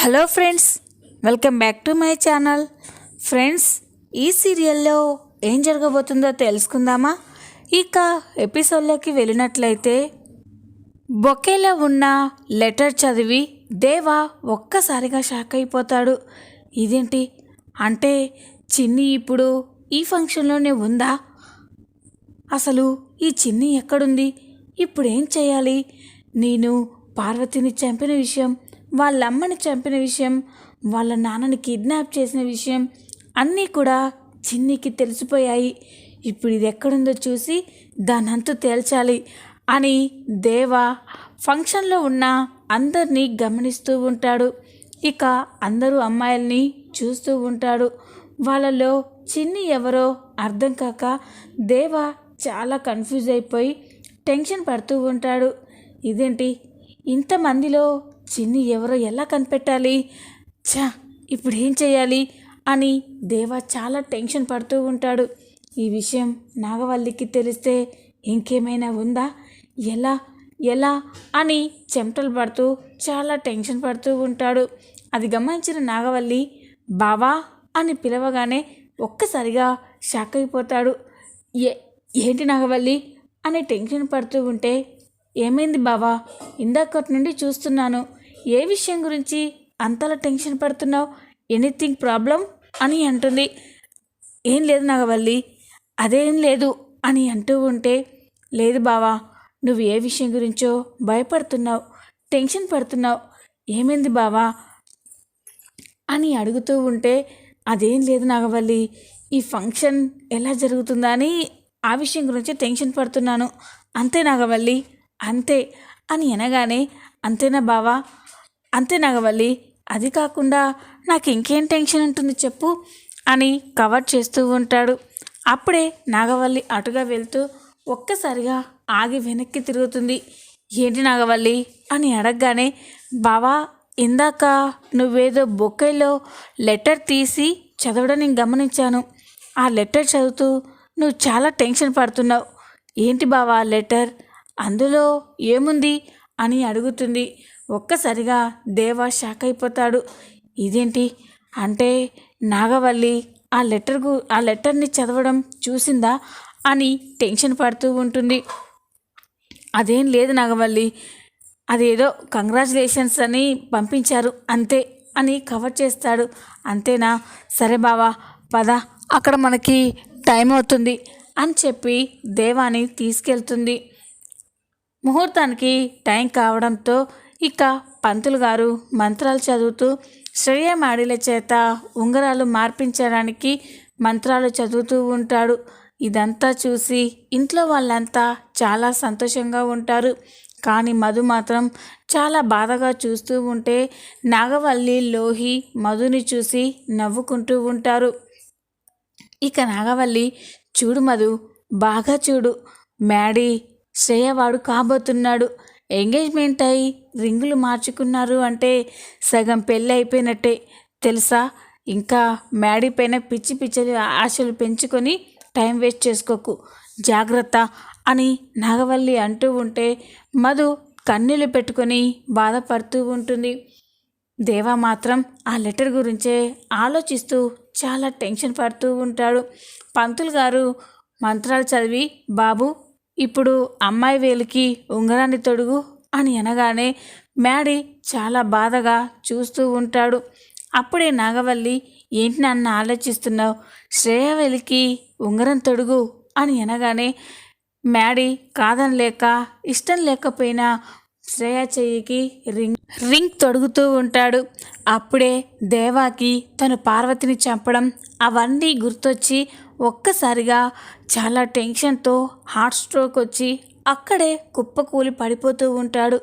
Hello friends welcome back to my channel. Friends ఈ సీరియల్లో ఏం జరగబోతుందో తెలుసుకుందామా? ఇక ఎపిసోడ్లోకి వెళ్ళినట్లయితే బొకేలో ఉన్న లెటర్ చదివి దేవా ఒక్కసారిగా షాక్ అయిపోతాడు. ఇదేంటి? అంటే చిన్ని ఇప్పుడు ఈ ఫంక్షన్లోనే ఉందా? అసలు ఈ చిన్ని ఎక్కడుంది? ఇప్పుడు ఏం చేయాలి? నేను పార్వతిని చంపిన విషయం వాళ్ళ అమ్మని చంపిన విషయం వాళ్ళ నాన్నని కిడ్నాప్ చేసిన విషయం అన్నీ కూడా చిన్నికి తెలిసిపోయాయి. ఇప్పుడు ఇది ఎక్కడుందో చూసి దానంతు తేల్చాలి అని దేవ ఫంక్షన్లో ఉన్న అందరినీ గమనిస్తూ ఉంటాడు. ఇక అందరూ అమ్మాయిల్ని చూస్తూ ఉంటాడు. వాళ్ళలో చిన్ని ఎవరో అర్థం కాక దేవ చాలా కన్ఫ్యూజ్ అయిపోయి టెన్షన్ పడుతూ ఉంటాడు. ఇదేంటి? ఇంతమందిలో చిన్ని ఎవరో ఎలా కనిపెట్టాలి? ఛా ఇప్పుడు ఏం చేయాలి అని దేవ చాలా టెన్షన్ పడుతూ ఉంటాడు. ఈ విషయం నాగవల్లికి తెలిస్తే ఇంకేమైనా ఉందా? ఎలా ఎలా అని చెమటలు పడుతూ చాలా టెన్షన్ పడుతూ ఉంటాడు. అది గమనించిన నాగవల్లి బావా అని పిలవగానే ఒక్కసారిగా షాక్ అయిపోతాడు. ఏ ఏంటి నాగవల్లి? అని టెన్షన్ పడుతూ ఉంటే ఏమైంది బావా? ఇందాకటి నుండి చూస్తున్నాను. ఏ విషయం గురించి అంతలా టెన్షన్ పడుతున్నావు? ఎనీథింగ్ ప్రాబ్లం అని అంటుంది. ఏం లేదు నాగవల్లి అదేం లేదు అని అంటూ ఉంటే లేదు బావా నువ్వు ఏ విషయం గురించో భయపడుతున్నావు టెన్షన్ పడుతున్నావు ఏమైంది బావా? అని అడుగుతూ ఉంటే అదేం లేదు నాగవల్లి ఈ ఫంక్షన్ ఎలా జరుగుతుందా అని ఆ విషయం గురించి టెన్షన్ పడుతున్నాను. అంతే నాగవల్లి అంతే అని అనగానే అంతేనా బావా? అంతే నాగవల్లి. అది కాకుండా నాకు ఇంకేం టెన్షన్ ఉంటుంది చెప్పు అని కవర్ చేస్తూ ఉంటాడు. అప్పుడే నాగవల్లి అటుగా వెళ్తూ ఒక్కసారిగా ఆగి వెనక్కి తిరుగుతుంది. ఏంటి నాగవల్లి అని అడగగానే బావా ఇందాక నువ్వేదో బొక్కైలో లెటర్ తీసి చదవడం నేను గమనించాను. ఆ లెటర్ చదువుతూ నువ్వు చాలా టెన్షన్ పడుతున్నావు. ఏంటి బావా ఆ లెటర్? అందులో ఏముంది? అని అడుగుతుంది. ఒక్కసారిగా దేవా షాక్ అయిపోతాడు. ఇదేంటి? అంటే నాగవల్లి ఆ లెటర్కు ఆ లెటర్ని చదవడం చూసిందా అని టెన్షన్ పడుతూ ఉంటుంది. అదేం లేదు నాగవల్లి. అదేదో కంగ్రాచులేషన్స్ అని పంపించారు అంతే అని కవర్ చేస్తాడు. అంతేనా? సరే బావా పద అక్కడ మనకి టైం అవుతుంది అని చెప్పి దేవాని తీసుకెళ్తుంది. ముహూర్తానికి టైం కావడంతో ఇక పంతులు గారు మంత్రాలు చదువుతూ శ్రేయ మాడిల చేత ఉంగరాలు మార్పించడానికి మంత్రాలు చదువుతూ ఉంటాడు. ఇదంతా చూసి ఇంట్లో వాళ్ళంతా చాలా సంతోషంగా ఉంటారు. కానీ మధు మాత్రం చాలా బాధగా చూస్తూ ఉంటే నాగవల్లి లోహి మధుని చూసి నవ్వుకుంటూ ఉంటారు. ఇక నాగవల్లి చూడు మధు బాగా చూడు. మ్యాడీ శ్రేయవాడు కాబోతున్నాడు. ఎంగేజ్మెంట్ అయి రింగులు మార్చుకున్నారు అంటే సగం పెళ్ళి అయిపోయినట్టే తెలుసా? ఇంకా మ్యాడీ పైన పిచ్చి ఆశలు పెంచుకొని టైం వేస్ట్ చేసుకోకు. జాగ్రత్త అని నాగవల్లి అంటూ ఉంటే మధు కన్నీళ్ళు పెట్టుకొని బాధపడుతూ ఉంటుంది. దేవా మాత్రం ఆ లెటర్ గురించే ఆలోచిస్తూ చాలా టెన్షన్ పడుతూ ఉంటాడు. పంతులు గారు మంత్రాలు చదివి బాబు ఇప్పుడు అమ్మాయి వేలికి ఉంగరాన్ని తొడుగు అని అనగానే మ్యాడీ చాలా బాధగా చూస్తూ ఉంటాడు. అప్పుడే నాగవల్లి ఏంటి నన్ను ఆలోచిస్తున్నావు? శ్రేయవేలికి ఉంగరం తొడుగు అని అనగానే మ్యాడీ కాదనలేక ఇష్టం లేకపోయినా శ్రేయ చెయ్యికి రింగ్ రింగ్ తొడుగుతూ ఉంటాడు. అప్పుడే దేవాకి తను పార్వతిని చంపడం అవన్నీ గుర్తొచ్చి ఒక్కసారిగా చాలా టెన్షన్తో హార్ట్ స్ట్రోక్ వచ్చి అక్కడే కుప్పకూలి పడిపోతూ ఉంటాడు.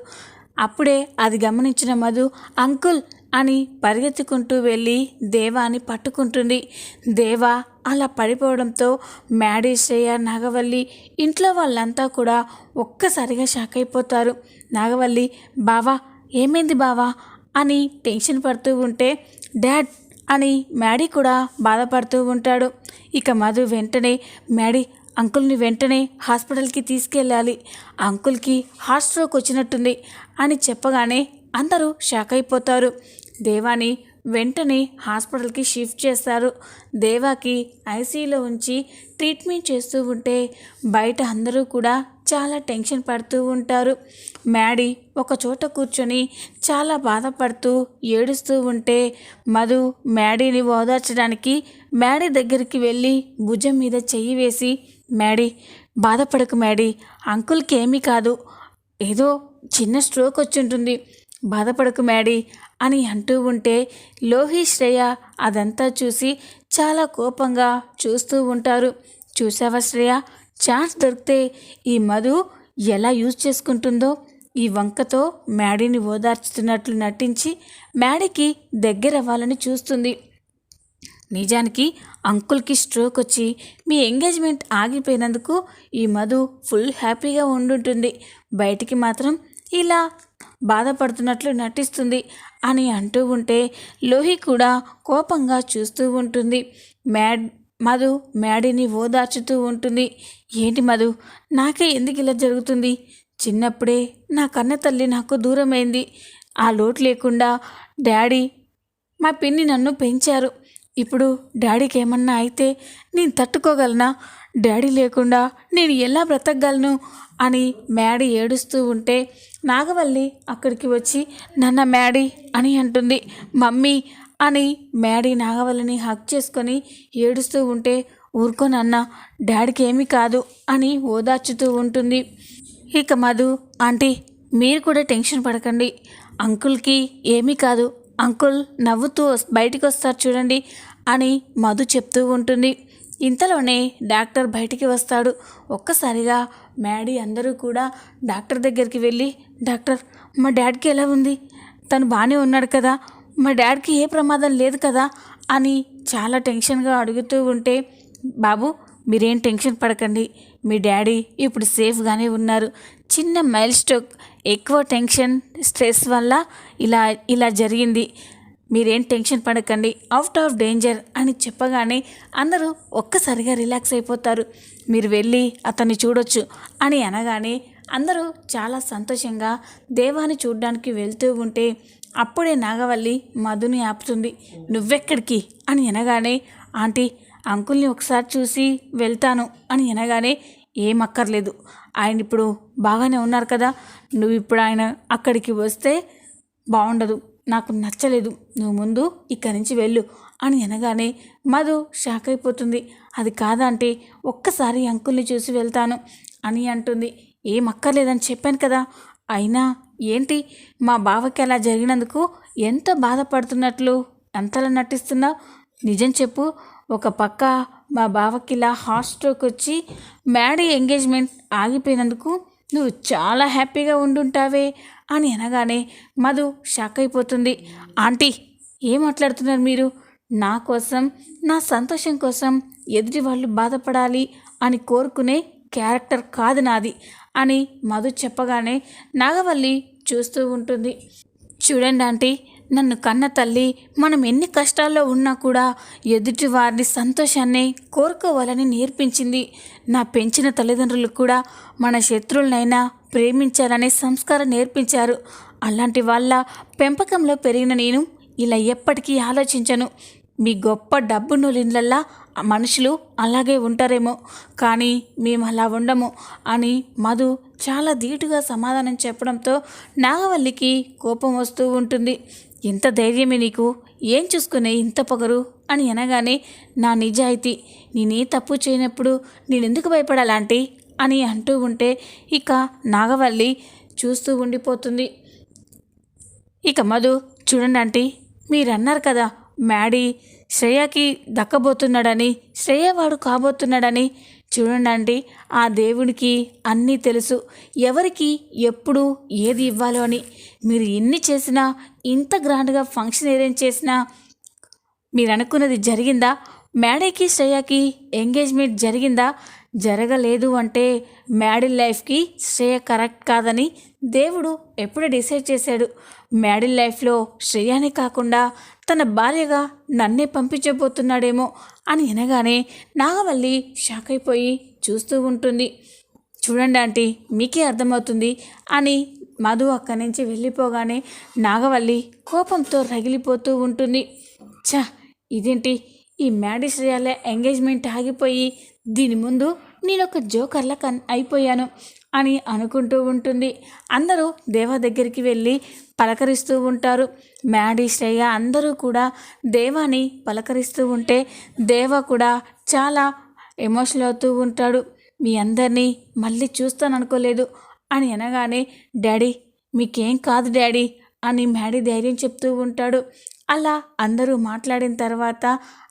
అప్పుడే అది గమనించిన మధు అంకుల్ అని పరిగెత్తుకుంటూ వెళ్ళి దేవాని పట్టుకుంటుంది. దేవా అలా పడిపోవడంతో మ్యాడీ శ్రేయ నాగవల్లి ఇంట్లో వాళ్ళంతా కూడా ఒక్కసారిగా షాక్ అయిపోతారు. నాగవల్లి బావా ఏమైంది బావా? అని టెన్షన్ పడుతూ ఉంటే డాడ్ అని మ్యాడీ కూడా బాధపడుతూ ఉంటాడు. ఇక మధు వెంటనే మ్యాడీ అంకుల్ని వెంటనే హాస్పిటల్కి తీసుకెళ్ళాలి. అంకుల్కి హార్ట్ స్ట్రోక్ వచ్చినట్టుంది అని చెప్పగానే అందరూ షాక్ అయిపోతారు. దేవాని వెంటనే హాస్పిటల్కి షిఫ్ట్ చేస్తారు. దేవాకి ఐసీయూలో ఉంచి ట్రీట్మెంట్ చేస్తూ ఉంటే బయట అందరూ కూడా చాలా టెన్షన్ పడుతూ ఉంటారు. మ్యాడీ ఒక చోట కూర్చొని చాలా బాధపడుతూ ఏడుస్తూ ఉంటే మధు మ్యాడీని ఓదార్చడానికి మ్యాడీ దగ్గరికి వెళ్ళి భుజం మీద చెయ్యి వేసి మ్యాడీ బాధపడకు మ్యాడీ అంకుల్కి ఏమీ కాదు. ఏదో చిన్న స్ట్రోక్ వచ్చి ఉంటుంది బాధపడకు మ్యాడీ అని అంటూ ఉంటే లోహి శ్రేయ అదంతా చూసి చాలా కోపంగా చూస్తూ ఉంటారు. చూసావా శ్రేయ? ఛాన్స్ దొరికితే ఈ మధు ఎలా యూజ్ చేసుకుంటుందో ఈ వంకతో మ్యాడీని ఓదార్చుతున్నట్లు నటించి మ్యాడీకి దగ్గర అవ్వాలని చూస్తుంది. నిజానికి అంకుల్కి స్ట్రోక్ వచ్చి మీ ఎంగేజ్మెంట్ ఆగిపోయినందుకు ఈ మధు ఫుల్ హ్యాపీగా ఉండుంటుంది. బయటికి మాత్రం ఇలా బాధపడుతున్నట్లు నటిస్తుంది అని అంటూ ఉంటే లోహి కూడా కోపంగా చూస్తూ ఉంటుంది. మ్యాడ్ మధు మ్యాడీని ఓదార్చుతూ ఉంటుంది. ఏంటి మధు? నాకే ఎందుకు ఇలా జరుగుతుంది? చిన్నప్పుడే నా కన్న తల్లి నాకు దూరమైంది. ఆ లోటు లేకుండా డాడీ మా పిన్ని నన్ను పెంచారు. ఇప్పుడు డాడీకి ఏమన్నా అయితే నేను తట్టుకోగలనా? డాడీ లేకుండా నేను ఎలా బ్రతకగలను? అని మ్యాడీ ఏడుస్తూ ఉంటే నాగవల్లి అక్కడికి వచ్చి నన్న మ్యాడీ అని అంటుంది. మమ్మీ అని మ్యాడీ నాగవల్లిని హక్ చేసుకొని ఏడుస్తూ ఉంటే ఊరుకోనన్న డాడీకి ఏమీ కాదు అని ఓదార్చుతూ ఉంటుంది. ఇక మధు ఆంటీ మీరు కూడా టెన్షన్ పడకండి. అంకుల్కి ఏమీ కాదు. అంకుల్ నవ్వుతూ బయటికి వస్తారు చూడండి అని మధు చెప్తూ ఉంటుంది. ఇంతలోనే డాక్టర్ బయటికి వస్తాడు. ఒక్కసారిగా మ్యాడీ అందరూ కూడా డాక్టర్ దగ్గరికి వెళ్ళి డాక్టర్ మా డాడీకి ఎలా ఉంది? తను బాగానే ఉన్నాడు కదా. మా డాడీకి ఏ ప్రమాదం లేదు కదా అని చాలా టెన్షన్గా అడుగుతూ ఉంటే బాబు మీరేం టెన్షన్ పడకండి. మీ డాడీ ఇప్పుడు సేఫ్గానే ఉన్నారు. చిన్న మైల్ స్టోక్ ఎక్కువ టెన్షన్ స్ట్రెస్ వల్ల ఇలా ఇలా జరిగింది. మీరేం టెన్షన్ పడకండి. అవుట్ ఆఫ్ డేంజర్ అని చెప్పగానే అందరూ ఒక్కసారిగా రిలాక్స్ అయిపోతారు. మీరు వెళ్ళి అతన్ని చూడొచ్చు అని అనగానే అందరూ చాలా సంతోషంగా దేవాన్ని చూడడానికి వెళ్తూ ఉంటే అప్పుడే నాగవల్లి మధుని ఆపుతుంది. నువ్వెక్కడికి? అని అనగానే ఆంటీ అంకుల్ని ఒకసారి చూసి వెళ్తాను అని అనగానే ఏం అక్కర్లేదు. ఆయన ఇప్పుడు బాగానే ఉన్నారు కదా. నువ్వు ఇప్పుడు ఆయన అక్కడికి వస్తే బాగుండదు. నాకు నచ్చలేదు. నువ్వు ముందు ఇక్కడి నుంచి వెళ్ళు అని అనగానే మధు షాక్ అయిపోతుంది. అది కాదంటే ఒక్కసారి అంకుల్ని చూసి వెళ్తాను అని అంటుంది. ఏం అక్కర్లేదని చెప్పాను కదా. అయినా ఏంటి మా బావకి అలా జరిగినందుకు ఎంత బాధపడుతున్నట్లు ఎంతలా నటిస్తున్నావు నిజం చెప్పు. ఒక పక్క మా బావకి ఇలా హార్ట్ స్ట్రోక్ వచ్చి మ్యాడీ ఎంగేజ్మెంట్ ఆగిపోయినందుకు నువ్వు చాలా హ్యాపీగా ఉండుంటావే అని అనగానే మధు షాక్ అయిపోతుంది. ఆంటీ ఏం మాట్లాడుతున్నారు మీరు? నా కోసం నా సంతోషం కోసం ఎదుటి వాళ్ళు బాధపడాలి అని కోరుకునే క్యారెక్టర్ కాదు నాది. అని మధు చెప్పగానే నాగవల్లి చూస్తూ ఉంటుంది. చూడండి ఆంటీ నన్ను కన్న తల్లి మనం ఎన్ని కష్టాల్లో ఉన్నా కూడా ఎదుటి వారిని సంతోషాన్ని కోరుకోవాలని నేర్పించింది. నా పెంచిన తల్లిదండ్రులు కూడా మన శత్రువులనైనా ప్రేమించాలనే సంస్కారం నేర్పించారు. అలాంటి వాళ్ళ పెంపకంలో పెరిగిన నేను ఇలా ఎప్పటికీ ఆలోచించను. మీ గొప్ప డబ్బు నూలిన్లల్లా మనుషులు అలాగే ఉంటారేమో కానీ మేము అలా ఉండము అని మధు చాలా ధీటుగా సమాధానం చెప్పడంతో నాగవల్లికి కోపం వస్తూ ఉంటుంది. ఎంత ధైర్యమే నీకు? ఏం చూసుకునే ఇంత పొగరు? అని అనగానే నా నిజాయితీ నేనే తప్పు చేయనప్పుడు నేనెందుకు భయపడాలాంటి? అని అంటూ ఉంటే ఇక నాగవల్లి చూస్తూ ఉండిపోతుంది. ఇక మధు చూడండి ఆంటీ మీరు అన్నారు కదా మ్యాడీ శ్రేయకి దక్కబోతున్నాడని శ్రేయవాడు కాబోతున్నాడని చూడండి ఆ దేవుడికి అన్నీ తెలుసు. ఎవరికి ఎప్పుడు ఏది ఇవ్వాలో అని. మీరు ఎన్ని చేసినా ఇంత గ్రాండ్గా ఫంక్షన్ అరేంజ్ చేసినా మీరు అనుకున్నది జరిగిందా? మ్యాడీకి శ్రేయకి ఎంగేజ్మెంట్ జరిగిందా? జరగలేదు అంటే మ్యాడిల్ లైఫ్కి శ్రేయ కరెక్ట్ కాదని దేవుడు ఎప్పుడు డిసైడ్ చేశాడు. మ్యాడిల్ లైఫ్లో శ్రేయానే కాకుండా తన భార్యగా నన్నే పంపించబోతున్నాడేమో అని అనగానే నాగవల్లి షాక్ అయిపోయి చూస్తూ ఉంటుంది. చూడండి ఆంటీ మీకే అర్థమవుతుంది అని మధు అక్కడి నుంచి వెళ్ళిపోగానే నాగవల్లి కోపంతో రగిలిపోతూ ఉంటుంది. ఛ! ఇదేంటి? ఈ మ్యాడిశ్రేయాల ఎంగేజ్మెంట్ ఆగిపోయి దీని ముందు నేను ఒక జోకర్లా కన్ అయిపోయాను అని అనుకుంటూ ఉంటుంది. అందరూ దేవ దగ్గరికి వెళ్ళి పలకరిస్తూ ఉంటారు. మ్యాడీ శ్రేయ అందరూ కూడా దేవాని పలకరిస్తూ ఉంటే దేవ కూడా చాలా ఎమోషనల్ అవుతూ ఉంటాడు. మీ అందరినీ మళ్ళీ చూస్తాను అనుకోలేదు అని అనగానే డాడీ మీకేం కాదు డాడీ అని మ్యాడీ ధైర్యం చెప్తూ ఉంటాడు. అలా అందరూ మాట్లాడిన తర్వాత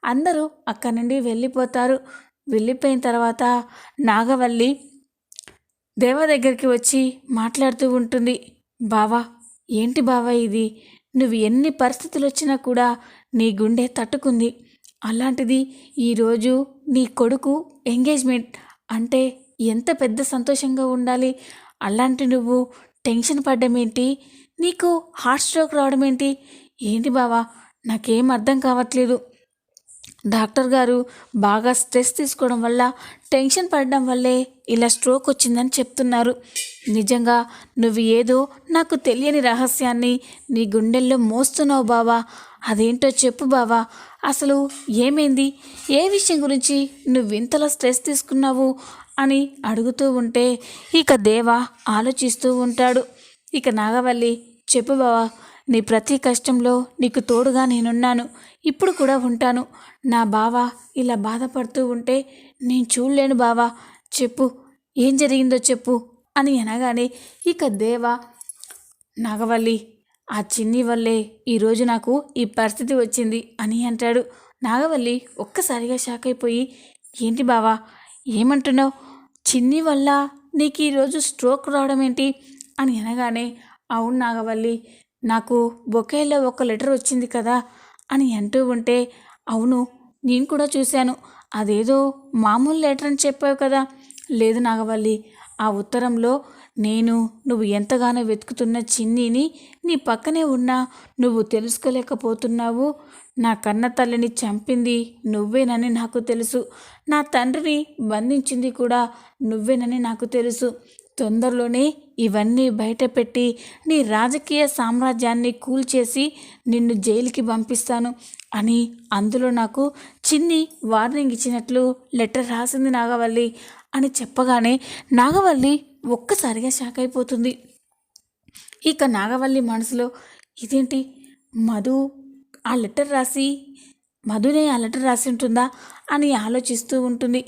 అందరూ అక్కడి నుండి వెళ్ళిపోతారు. వెళ్ళిపోయిన తర్వాత నాగవల్లి దేవ దగ్గరికి వచ్చి మాట్లాడుతూ ఉంటుంది. బావా ఏంటి బావా ఇది? నువ్వు ఎన్ని పరిస్థితులు వచ్చినా కూడా నీ గుండె తట్టుకుంది. అలాంటిది ఈరోజు నీ కొడుకు ఎంగేజ్మెంట్ అంటే ఎంత పెద్ద సంతోషంగా ఉండాలి? అలాంటి నువ్వు టెన్షన్ పడ్డం ఏంటి నీకు హార్ట్ స్ట్రోక్ రావడం ఏంటి ఏంటి బావా నాకేం అర్థం కావట్లేదు. డాక్టర్ గారు బాగా స్ట్రెస్ తీసుకోవడం వల్ల టెన్షన్ పడడం వల్లే ఇలా స్ట్రోక్ వచ్చిందని చెప్తున్నారు. నిజంగా నువ్వు ఏదో నాకు తెలియని రహస్యాన్ని నీ గుండెల్లో మోస్తున్నావు బావా. అదేంటో చెప్పు బావా. అసలు ఏమైంది? ఏ విషయం గురించి నువ్వు ఇంతలా స్ట్రెస్ తీసుకున్నావు అని అడుగుతూ ఉంటే ఇక దేవ ఆలోచిస్తూ ఉంటాడు. ఇక నాగవల్లి చెప్పు బావా నీ ప్రతి కష్టంలో నీకు తోడుగా నేనున్నాను. ఇప్పుడు కూడా ఉంటాను. నా బావ ఇలా బాధపడుతూ ఉంటే నేను చూడలేను బావా. చెప్పు ఏం జరిగిందో చెప్పు అని అనగానే ఇక దేవ నాగవల్లి ఆ చిన్ని వల్లే ఈరోజు నాకు ఈ పరిస్థితి వచ్చింది అని అంటాడు. నాగవల్లి ఒక్కసారిగా షాక్ అయిపోయి ఏంటి బావా ఏమంటున్నావు? చిన్ని వల్ల నీకు ఈరోజు స్ట్రోక్ రావడం ఏంటి? అని అనగానే అవును నాగవల్లి నాకు బొకేలో ఒక లెటర్ వచ్చింది కదా అని అంటూ ఉంటే అవును నేను కూడా చూశాను. అదేదో మామూలు లెటర్ అని చెప్పావు కదా. లేదు నాగవల్లి ఆ ఉత్తరంలో నేను నువ్వు ఎంతగానో వెతుకుతున్న చిన్నీని నీ పక్కనే ఉన్నా నువ్వు తెలుసుకోలేకపోతున్నావు. నా కన్న తల్లిని చంపింది నువ్వేనని నాకు తెలుసు. నా తండ్రిని బంధించింది కూడా నువ్వేనని నాకు తెలుసు. తొందరలోనే ఇవన్నీ బయటపెట్టి నీ రాజకీయ సామ్రాజ్యాన్ని కూల్చేసి నిన్ను జైలుకి పంపిస్తాను అని అందులో నాకు చిన్ని వార్నింగ్ ఇచ్చినట్లు లెటర్ రాసింది నాగవల్లి అని చెప్పగానే నాగవల్లి ఒక్కసారిగా షాక్ అయిపోతుంది. ఇక నాగవల్లి మనసులో ఇదేంటి? మధు ఆ లెటర్ రాసి మధునే ఆ లెటర్ రాసి ఉంటుందా అని ఆలోచిస్తూ ఉంటుంది.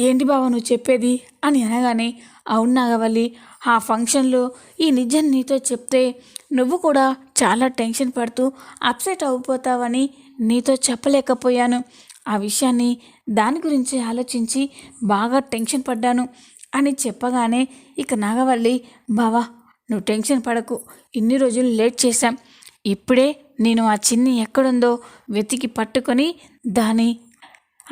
ఏంటి బావ నువ్వు చెప్పేది? అని అనగానే అవును నాగవల్లి ఆ ఫంక్షన్లో ఈ నిజం నీతో చెప్తే నువ్వు కూడా చాలా టెన్షన్ పడుతూ అప్సెట్ అయిపోతావని నీతో చెప్పలేకపోయాను. ఆ విషయాన్ని దాని గురించి ఆలోచించి బాగా టెన్షన్ పడ్డాను అని చెప్పగానే ఇక నాగవల్లి బావా నువ్వు టెన్షన్ పడకు. ఇన్ని రోజులు లేట్ చేశాం. ఇప్పుడే నేను ఆ చిన్ని ఎక్కడుందో వెతికి పట్టుకొని దాని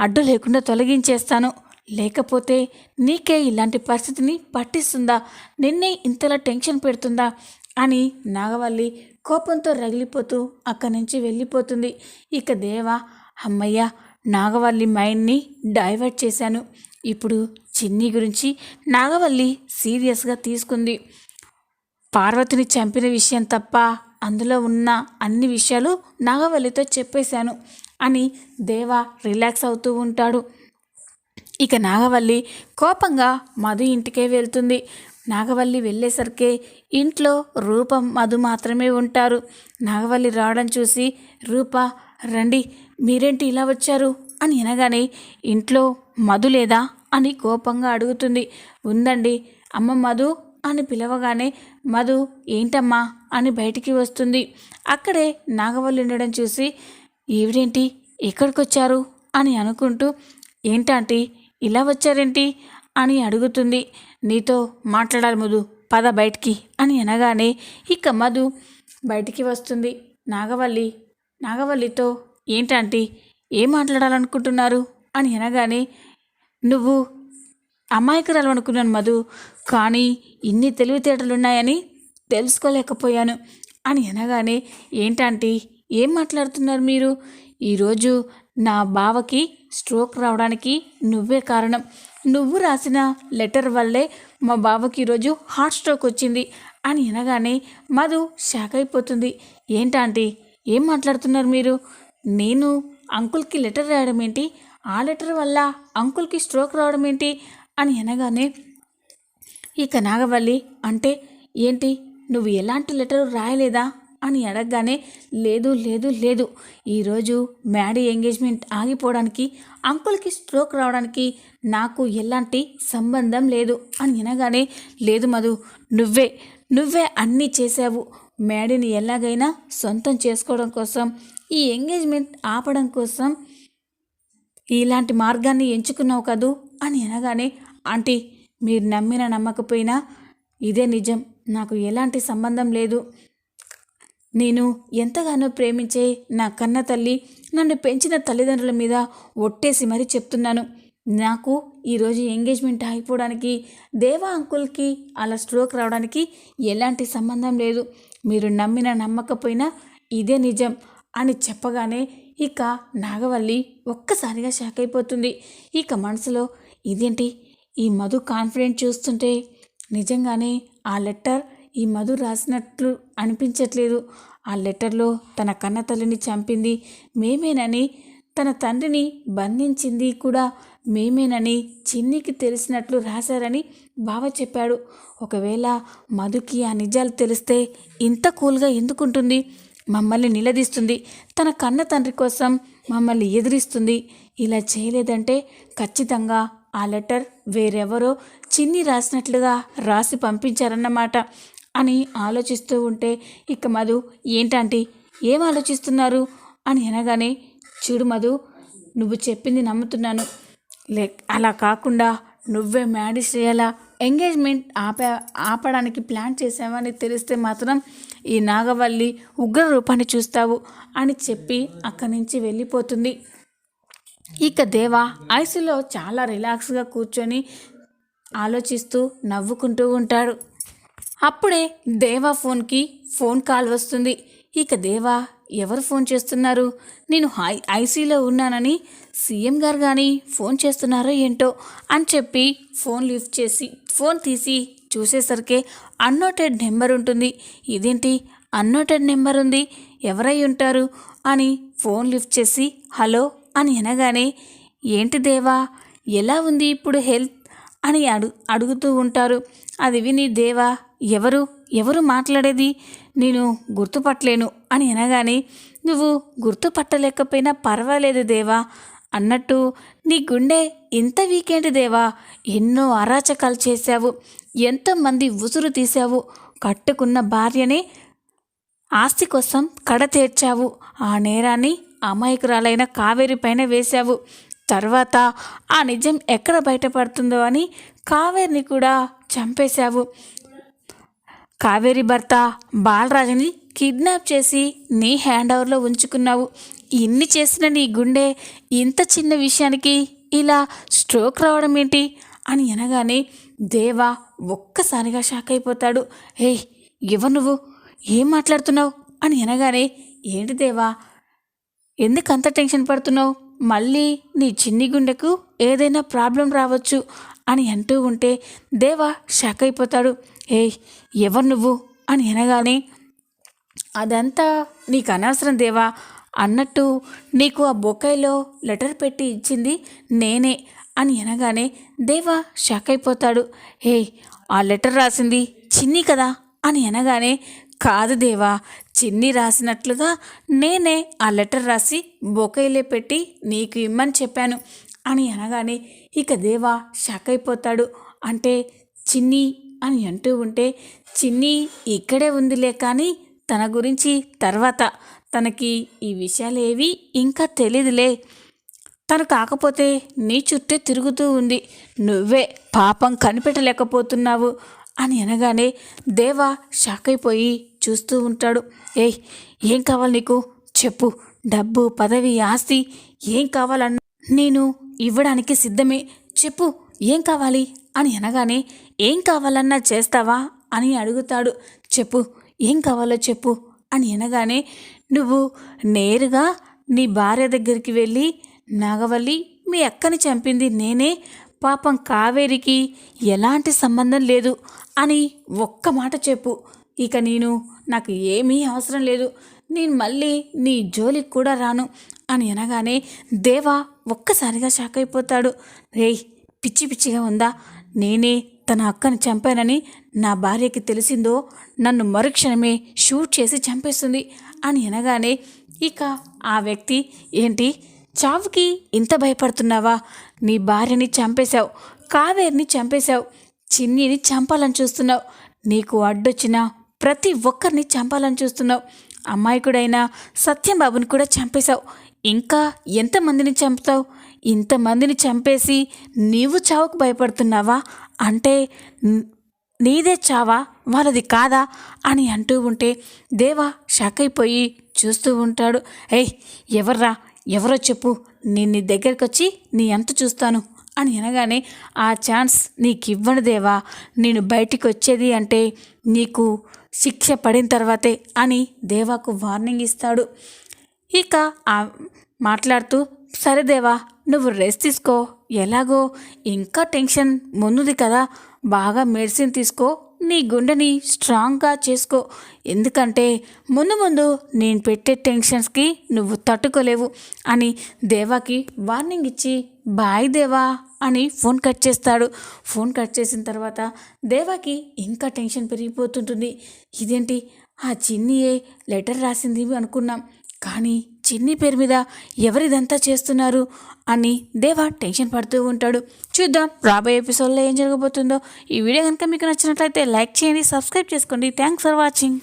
అడ్డు లేకుండా తొలగించేస్తాను. లేకపోతే నీకే ఇలాంటి పరిస్థితిని పట్టిస్తుందా? నిన్నే ఇంతలా టెన్షన్ పెడుతుందా? అని నాగవల్లి కోపంతో రగిలిపోతూ అక్కడి నుంచి వెళ్ళిపోతుంది. ఇక దేవా అమ్మయ్య నాగవల్లి మైండ్ని డైవర్ట్ చేశాను. ఇప్పుడు చిన్ని గురించి నాగవల్లి సీరియస్గా తీసుకుంది. పార్వతిని చంపిన విషయం తప్ప అందులో ఉన్న అన్ని విషయాలు నాగవల్లితో చెప్పేశాను అని దేవా రిలాక్స్ అవుతూ ఉంటాడు. ఇక నాగవల్లి కోపంగా మధు ఇంటికే వెళ్తుంది. నాగవల్లి వెళ్ళేసరికి ఇంట్లో రూపం మధు మాత్రమే ఉంటారు. నాగవల్లి రావడం చూసి రూప రండి మీరేంటి ఇలా వచ్చారు? అని అనగానే ఇంట్లో మధు లేదా? అని కోపంగా అడుగుతుంది. ఉందండి అమ్మ మధు? అని పిలవగానే మధు ఏంటమ్మా? అని బయటికి వస్తుంది. అక్కడే నాగవల్లి ఉండడం చూసి ఈవిడేంటి? ఎక్కడికి వచ్చారు అని అనుకుంటూ ఏంటంటే ఇలా వచ్చారేంటి? అని అడుగుతుంది. నీతో మాట్లాడాలి మధు పద బయటికి అని అనగానే ఇక మధు బయటికి వస్తుంది. నాగవల్లి నాగవల్లితో ఏంటంటే ఏం మాట్లాడాలనుకుంటున్నారు? అని అనగానే నువ్వు అమాయకురాలు అనుకున్నాను మధు కానీ ఇన్ని తెలివితేటలున్నాయని తెలుసుకోలేకపోయాను. అని అనగానే ఏంటంటే ఏం మాట్లాడుతున్నారు మీరు? ఈరోజు నా బావకి స్ట్రోక్ రావడానికి నువ్వే కారణం. నువ్వు రాసిన లెటర్ వల్లే మా బావకి ఈరోజు హార్ట్ స్ట్రోక్ వచ్చింది అని అనగానే మధు షాక్ అయిపోతుంది. ఏంటంటీ ఏం మాట్లాడుతున్నారు మీరు? నేను అంకుల్కి లెటర్ రాయడం ఏంటి? ఆ లెటర్ వల్ల అంకుల్కి స్ట్రోక్ రావడం ఏంటి? అని అనగానే ఇక నాగవల్లి అంటే ఏంటి? నువ్వు ఎలాంటి లెటర్ రాయలేదా? అని అడగగానే లేదు లేదు లేదు. ఈరోజు మ్యాడీ ఎంగేజ్మెంట్ ఆగిపోవడానికి అంకుల్కి స్ట్రోక్ రావడానికి నాకు ఎలాంటి సంబంధం లేదు. అని వినగానే లేదు మధు నువ్వే నువ్వే అన్నీ చేసావు మ్యాడీని ఎలాగైనా సొంతం చేసుకోవడం కోసం ఈ ఎంగేజ్మెంట్ ఆపడం కోసం ఇలాంటి మార్గాన్ని ఎంచుకున్నావు కదూ? అని అనగానే ఆంటీ మీరు నమ్మిన నమ్మకపోయినా ఇదే నిజం. నాకు ఎలాంటి సంబంధం లేదు. నేను ఎంతగానో ప్రేమించే నా కన్న తల్లి నన్ను పెంచిన తల్లిదండ్రుల మీద ఒట్టేసి మరీ చెప్తున్నాను. నాకు ఈరోజు ఎంగేజ్మెంట్ ఆగిపోవడానికి దేవా అంకుల్కి అలా స్ట్రోక్ రావడానికి ఎలాంటి సంబంధం లేదు. మీరు నమ్మిన నమ్మకపోయినా ఇదే నిజం అని చెప్పగానే ఇక నాగవల్లి ఒక్కసారిగా షాక్ అయిపోతుంది. ఇక మనసులో ఇదేంటి? ఈ మధు కాన్ఫిడెంట్ చూస్తుంటే నిజంగానే ఆ లెటర్ ఈ మధు రాసినట్లు అనిపించట్లేదు. ఆ లెటర్లో తన కన్న తల్లిని చంపింది మేమేనని తన తండ్రిని బంధించింది కూడా మేమేనని చిన్నికి తెలిసినట్లు రాశారని బావ చెప్పాడు. ఒకవేళ మధుకి ఆ నిజాలు తెలిస్తే ఇంత కూల్గా ఎందుకుంటుంది? మమ్మల్ని నిలదీస్తుంది. తన కన్న తండ్రి కోసం మమ్మల్ని ఎదిరిస్తుంది. ఇలా చేయలేదంటే ఖచ్చితంగా ఆ లెటర్ వేరెవరో చిన్ని రాసినట్లుగా రాసి పంపించారన్నమాట. అని ఆలోచిస్తూ ఉంటే ఇక మధు ఏంటంటే ఏం ఆలోచిస్తున్నారు? అని అనగానే చూడు మధు నువ్వు చెప్పింది నమ్ముతున్నాను. లే అలా కాకుండా నువ్వే మ్యారేజ్ చేయాలా? ఎంగేజ్మెంట్ ఆపే ఆపడానికి ప్లాన్ చేసావని తెలిస్తే మాత్రం ఈ నాగవల్లి ఉగ్ర రూపాన్ని చూస్తావు అని చెప్పి అక్కడి నుంచి వెళ్ళిపోతుంది. ఇక దేవ ఐసులో చాలా రిలాక్స్గా కూర్చొని ఆలోచిస్తూ నవ్వుకుంటూ ఉంటాడు. అప్పుడే దేవా ఫోన్కి ఫోన్ కాల్ వస్తుంది. ఇక దేవా ఎవరు ఫోన్ చేస్తున్నారు? నేను హై ఐసీలో ఉన్నానని సీఎం గారు కానీ ఫోన్ చేస్తున్నారో ఏంటో అని చెప్పి ఫోన్ లిఫ్ట్ చేసి ఫోన్ తీసి చూసేసరికి అన్నోటెడ్ నెంబర్ ఉంటుంది. ఇదేంటి? అన్నోటెడ్ నెంబర్ ఉంది. ఎవరై ఉంటారు? అని ఫోన్ లిఫ్ట్ చేసి హలో అని అనగానే ఏంటి దేవా ఎలా ఉంది ఇప్పుడు హెల్త్? అని అడు అడుగుతూ ఉంటారు. అది విని దేవా ఎవరు? ఎవరు మాట్లాడేది? నేను గుర్తుపట్టలేను అని అనగానే నువ్వు గుర్తుపట్టలేకపోయినా పర్వాలేదు దేవా. అన్నట్టు నీ గుండె ఇంత వీకెండ్ దేవా? ఎన్నో అరాచకాలు చేశావు. ఎంతోమంది ఉసురు తీశావు. కట్టుకున్న భార్యని ఆస్తి కోసం కడతేర్చావు. ఆ నేరాన్ని అమాయకురాలైన కావేరి పైన వేశావు. తర్వాత ఆ నిజం ఎక్కడ బయటపడుతుందో అని కావేరిని కూడా చంపేశావు. కావేరి భర్త బాలరాజుని కిడ్నాప్ చేసి నీ హ్యాండ్ ఓవర్లో ఉంచుకున్నావు. ఇన్ని చేసిన నీ గుండె ఇంత చిన్న విషయానికి ఇలా స్ట్రోక్ రావడం ఏంటి? అని అనగానే దేవా ఒక్కసారిగా షాక్ అయిపోతాడు. హే ఎవరు నువ్వు? ఏం మాట్లాడుతున్నావు? అని అనగానే ఏంటి దేవా? ఎందుకు అంత టెన్షన్ పడుతున్నావు? మళ్ళీ నీ చిన్ని గుండెకు ఏదైనా ప్రాబ్లం రావచ్చు అని అంటూ ఉంటే దేవా షాక్ అయిపోతాడు. ఏ ఎవరు నువ్వు? అని అనగానే అదంతా నీకు అనవసరం దేవా. అన్నట్టు నీకు ఆ బొకాయిలో లెటర్ పెట్టి ఇచ్చింది నేనే అని అనగానే దేవా షాక్ అయిపోతాడు. హే ఆ లెటర్ రాసింది చిన్ని కదా అని అనగానే కాదు దేవా చిన్ని రాసినట్లుగా నేనే ఆ లెటర్ రాసి బొకైలే పెట్టి నీకు ఇమ్మని చెప్పాను. అని అనగానే ఇక దేవా షాక్ అయిపోతాడు అంటే చిన్ని అని అంటూ ఉంటే చిన్ని ఇక్కడే ఉందిలే కానీ తన గురించి తర్వాత తనకి ఈ విషయాలు ఏవి ఇంకా తెలియదులే తను కాకపోతే నీ చుట్టే తిరుగుతూ ఉంది. నువ్వే పాపం కనిపెట్టలేకపోతున్నావు. అని అనగానే దేవా షాక్ అయిపోయి చూస్తూ ఉంటాడు. ఏయ్ ఏం కావాలి నీకు? చెప్పు. డబ్బు పదవి ఆస్తి ఏం కావాలన్నా? నేను ఇవ్వడానికి సిద్ధమే. చెప్పు ఏం కావాలి? అని అనగానే ఏం కావాలన్నా చేస్తావా? అని అడుగుతాడు. చెప్పు ఏం కావాలో చెప్పు. అని అనగానే నువ్వు నేరుగా నీ భార్య దగ్గరికి వెళ్ళి నాగవల్లి మీ అక్కని చంపింది నేనే. పాపం కావేరికి ఎలాంటి సంబంధం లేదు అని ఒక్క మాట చెప్పు. ఇక నేను నాకు ఏమీ అవసరం లేదు. నేను మళ్ళీ నీ జోలికి కూడా రాను అని అనగానే దేవా ఒక్కసారిగా షాక్ అయిపోతాడు. రేయ్ పిచ్చి పిచ్చిగా ఉందా? నేనే తన అక్కను చంపానని నా భార్యకి తెలిసిందో నన్ను మరుక్షణమే షూట్ చేసి చంపేస్తుంది అని అనగానే ఇక ఆ వ్యక్తి ఏంటి? చావుకి ఇంత భయపడుతున్నావా? నీ భార్యని చంపేశావు కావేరిని చంపేశావు చిన్నిని చంపాలని చూస్తున్నావు. నీకు అడ్డొచ్చిన ప్రతి ఒక్కరిని చంపాలని చూస్తున్నావు. అమాయకుడైన సత్యంబాబుని కూడా చంపేశావు. ఇంకా ఎంతమందిని చంపుతావు? ఇంతమందిని చంపేసి నీవు చావుకు భయపడుతున్నావా? అంటే నీదే చావా? వాళ్ళది కాదా? అని అంటూ ఉంటే దేవా షాక్ అయిపోయి చూస్తూ ఉంటాడు. ఏయ్ ఎవర్రా? ఎవరో చెప్పు. నేను నీ దగ్గరికి వచ్చి నీ ఎంత చూస్తాను. అని అనగానే ఆ ఛాన్స్ నీకు ఇవ్వను దేవా. నేను బయటికి వచ్చేది అంటే నీకు శిక్ష పడిన తర్వాతే అని దేవాకు వార్నింగ్ ఇస్తాడు. ఇక ఆ మాట్లాడుతూ సరే దేవా నువ్వు రెస్ట్ తీసుకో. ఎలాగో? ఇంకా టెన్షన్ ముందుది కదా. బాగా మెడిసిన్ తీసుకో. నీ గుండెని స్ట్రాంగ్గా చేసుకో. ఎందుకంటే ముందు ముందు నేను పెట్టే టెన్షన్స్కి నువ్వు తట్టుకోలేవు అని దేవాకి వార్నింగ్ ఇచ్చి బాయ్ దేవా. అని ఫోన్ కట్ చేస్తాడు. ఫోన్ కట్ చేసిన తర్వాత దేవాకి ఇంకా టెన్షన్ పెరిగిపోతుంటుంది. ఇదేంటి? ఆ చిన్నియే లెటర్ రాసింది అనుకున్నాం. కానీ చిన్ని పేరు మీద ఎవరిదంతా చేస్తున్నారు? అని దేవా టెన్షన్ పడుతూ ఉంటాడు. చూద్దాం రాబోయే ఎపిసోడ్లో ఏం జరగబోతుందో. ఈ వీడియో కనుక మీకు నచ్చినట్లయితే లైక్ చేయండి సబ్స్క్రైబ్ చేసుకోండి. Thanks for watching.